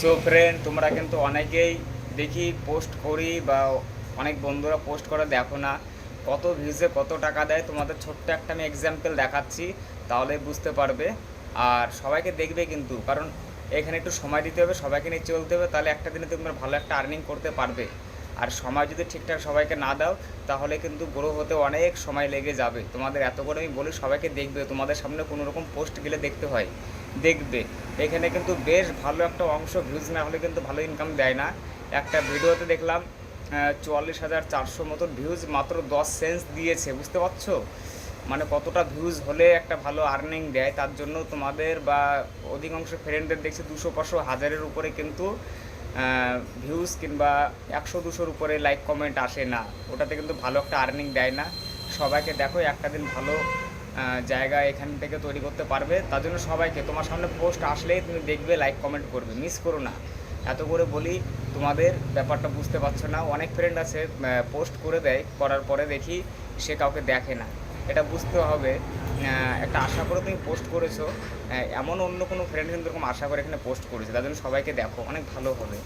So friend তোমরা কিন্তু অনেকেই দেখি পোস্ট করি বা অনেক বন্ধুরা পোস্ট করে, দেখো না কত ভিউজে কত টাকা দেয়। তোমাদের ছোট্ট একটা আমি এক্সাম্পল দেখাচ্ছি, তাহলে বুঝতে পারবে। আর সবাইকে দেখবে কিন্তু, কারণ এখানে একটু সময় দিতে হবে, সবাইকে নিয়ে চলতে হবে, তাহলে একটা দিনে তোমরা ভালো একটা আর্নিং করতে পারবে। আর সময় যদি ঠিকঠাক সবাইকে না দাও, তাহলে কিন্তু গ্রো হতে অনেক সময় লেগে যাবে। তোমাদের এত করে আমি বলি, সবাইকে দেখবে, তোমাদের সামনে কোনো রকম পোস্ট গেলে দেখতে হয়। দেখবে। এখানে কিন্তু বেশ ভালো একটা অংশ ভিউজ না হলে কিন্তু ভালো ইনকাম দেয় না। একটা ভিডিওতে দেখলাম চুয়াল্লিশ হাজার চারশো মতন ভিউজ মাত্র দশ সেন্স দিয়েছে, বুঝতে পারছ? মানে কতটা ভিউজ হলে একটা ভালো আর্নিং দেয়, তার জন্য তোমাদের বা অধিকাংশ ফ্রেন্ডদের দেখছি দুশো পাঁচশো হাজারের উপরে কিন্তু ভিউজ কিংবা একশো দুশোর উপরে লাইক কমেন্ট আসে না। ওটাতে কিন্তু ভালো একটা আর্নিং দেয় না। সবাইকে দেখো, একটা দিন ভালো জায়গা এখান থেকে তৈরি করতে পারবে। তার জন্য সবাইকে, তোমার সামনে পোস্ট আসলেই তুমি দেখবে লাইক কমেন্ট করবে। মিস করো না। এত করে বলি, তোমাদের ব্যাপারটা বুঝতে পারছ না। অনেক ফ্রেন্ড আছে পোস্ট করে দেয়, করার পরে দেখি সে কাউকে দেখে না। এটা বুঝতে হবে। একটা আশা করে তুমি পোস্ট করেছ। এমন অন্য কোনো ফ্রেন্ড কিন্তু এরকম আশা করে এখানে পোস্ট করেছে। তার জন্য সবাইকে দেখো। অনেক ভালো হবে।